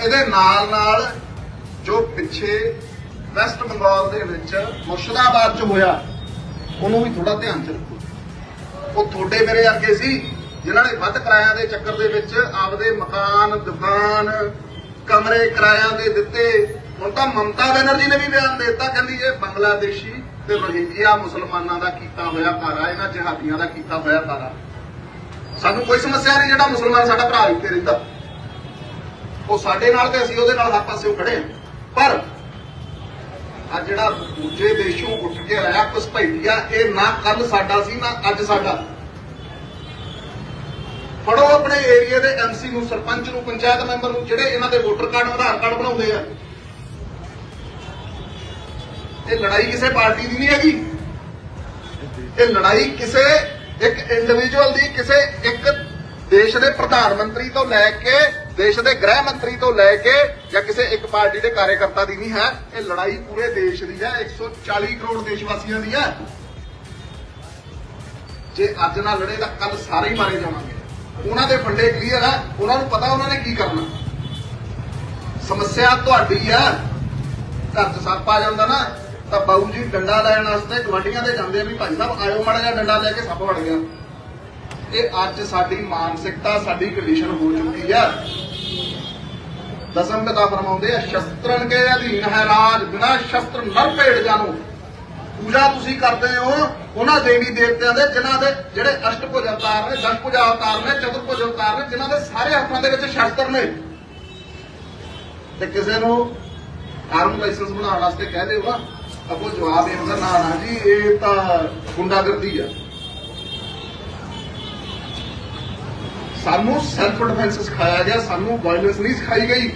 ਇਹਦੇ ਨਾਲ ਨਾਲ ਜੋ ਪਿੱਛੇ ਵੈਸਟ ਬੰਗਾਲ ਦੇ ਵਿੱਚ ਮੁਰਸ਼ਿਦਾਬਾਦ 'ਚ ਹੋਇਆ, ਉਹਨੂੰ ਵੀ ਥੋੜਾ ਧਿਆਨ 'ਚ ਰੱਖੋ। ਉਹ ਤੁਹਾਡੇ ਮੇਰੇ ਵਰਗੇ ਸੀ, ਜਿਨ੍ਹਾਂ ਨੇ ਵੱਧ ਕਿਰਾਇਆ ਦੇ ਚੱਕਰ ਦੇ ਵਿੱਚ ਆਪਦੇ ਮਕਾਨ, ਦੁਕਾਨ, ਕਮਰੇ ਕਿਰਾਇਆ ਦੇ ਦਿੱਤੇ। ਹੁਣ ਤਾਂ ਮਮਤਾ ਬੈਨਰਜੀ ਨੇ ਵੀ ਬਿਆਨ ਦੇ ਦਿੱਤਾ, ਕਹਿੰਦੀ ਇਹ ਬੰਗਲਾਦੇਸ਼ੀ ਤੇ ਰੋਹਿੰਗਿਆ ਮੁਸਲਮਾਨਾਂ ਦਾ ਕੀਤਾ ਹੋਇਆ ਭਾਰਾ ਇਹਨਾਂ ਜਹਾਦੀਆਂ ਦਾ ਕੀਤਾ ਹੋਇਆ ਭਾਰਾ ਸਾਨੂੰ ਕੋਈ ਸਮੱਸਿਆ ਨਹੀਂ, ਜਿਹੜਾ ਮੁਸਲਮਾਨ ਸਾਡਾ ਭਰਾ ਇੱਥੇ ਰਹਿੰਦਾ। ਉਹ ਸਾਡੇ ਨਾਲ ਤੇ ਅਸੀਂ ਉਹਦੇ ਨਾਲ ਹਰ ਪਾਸੇ ਖੜੇ ਹਾਂ। ਪਰ ਆ ਜਿਹੜਾ ਦੂਜੇ ਦੇਸ਼ੋਂ ਉੱਠ ਕੇ ਆਇਆ ਘਸਪੈਠੀਆ ਇਹ ਨਾ ਕੱਲ ਸਾਡਾ ਸੀ, ਨਾ ਅੱਜ ਸਾਡਾ। ਫੜੋ ਆਪਣੇ ਏਰੀਆ ਦੇ ਐਮਸੀ ਨੂੰ, ਸਰਪੰਚ ਨੂੰ, ਪੰਚਾਇਤ ਮੈਂਬਰ ਨੂੰ, ਜਿਹੜੇ ਇਹਨਾਂ ਦੇ ਵੋਟਰ ਕਾਰਡ, ਆਧਾਰ ਕਾਰਡ ਬਣਾਉਂਦੇ ਆ। ਇਹ ਲੜਾਈ ਕਿਸੇ ਪਾਰਟੀ ਦੀ ਨਹੀਂ ਹੈਗੀ। ਇਹ ਲੜਾਈ ਕਿਸੇ ਇੱਕ ਇੰਡੀਵਿਜੂਅਲ ਦੀ, ਕਿਸੇ ਇੱਕ ਦੇਸ਼ ਦੇ ਪ੍ਰਧਾਨ ਮੰਤਰੀ ਤੋਂ ਲੈ ਕੇ ਦੇਸ਼ ਦੇ ਗ੍ਰਹਿ ਮੰਤਰੀ ਤੋਂ ਲੈ ਕੇ ਜਾਂ ਕਿਸੇ ਇੱਕ ਪਾਰਟੀ ਦੇ ਕਾਰਜਕਰਤਾ ਦੀ ਨਹੀਂ ਹੈ, ਇਹ ਲੜਾਈ ਪੂਰੇ ਦੇਸ਼ ਦੀ ਹੈ 140 ਕਰੋੜ ਦੇਸ਼ ਵਾਸੀਆਂ ਦੀ ਹੈ। ਜੇ ਅੱਜ ਨਾ ਲੜੇ ਤਾਂ ਕੱਲ ਸਾਰੇ ਹੀ ਮਾਰੇ ਜਾਵਾਂਗੇ ਉਹਨਾਂ ਦੇ ਫੰਡੇ ਕਲੀਅਰ ਆ, ਉਹਨਾਂ ਨੂੰ ਪਤਾ ਉਹਨਾਂ ਨੇ ਕੀ ਕਰਨਾ। ਸਮੱਸਿਆ ਤੁਹਾਡੀ ਆ ਘਰ 'ਚ ਸੱਪ ਆ ਜਾਂਦਾ ਨਾ, ਤਾਂ ਬਾਊ ਜੀ ਡੰਡਾ ਲੈਣ ਵਾਸਤੇ ਗਵਾਂਡੀਆਂ ਦੇ ਜਾਂਦੇ ਆ ਵੀ ਭਾਈ ਸਾਹਿਬ ਆਇਓ ਮਾੜਾ ਜਿਹਾ ਡੰਡਾ ਲੈ ਕੇ ਸੱਪ ਵੜ ਗਿਆ। ਇਹ ਅੱਜ ਸਾਡੀ ਮਾਨਸਿਕਤਾ, ਸਾਡੀ ਕੰਡੀਸ਼ਨ ਹੋ ਚੁੱਕੀ ਆ। ਦਸਮ ਪਿਤਾ ਫਰਮਾਉਂਦੇ ਆ, ਸ਼ਸਤਰਨ ਕੇ ਅਧੀਨ ਹੈ ਰਾਜ, ਬਿਨਾ ਸ਼ਸਤਰ ਨਰ ਭੇੜ ਜਾਣੋ। ਪੂਜਾ ਤੁਸੀਂ ਕਰਦੇ ਹੋ ਉਹਨਾਂ ਦੇਵੀ ਦੇਵਤਿਆਂ ਦੇ, ਜਿਨ੍ਹਾਂ ਦੇ ਜਿਹੜੇ ਅਸ਼ਟਭੁਜ ਅਵਤਾਰ ਨੇ ਦਸ਼ਭੁਜ ਅਵਤਾਰ ਨੇ ਚਤੁਰਭੁਜ ਅਵਤਾਰ ਨੇ, ਜਿਨ੍ਹਾਂ ਦੇ ਸਾਰੇ ਹੱਥਾਂ ਦੇ ਵਿੱਚ ਸ਼ਸਤਰ ਨੇ। ਤੇ ਕਿਸੇ ਨੂੰ ਆਰਮ ਲਾਇਸੈਂਸ ਬਣਾਉਣ ਵਾਸਤੇ ਕਹਿ ਦਿਓ ਨਾ, ਅੱਗੋਂ ਜਵਾਬ ਇਹ ਹੁੰਦਾ ਨਾ ਨਾ ਜੀ, ਇਹ ਤਾਂ ਗੁੰਡਾਗਰਦੀ ਆ। ਸਾਨੂੰ ਸੈਲਫ ਡਿਫੈਂਸ ਸਿਖਾਇਆ ਗਿਆ ਸਾਨੂੰ ਵਾਇਲੈਂਸ ਨਹੀਂ ਸਿਖਾਈ ਗਈ।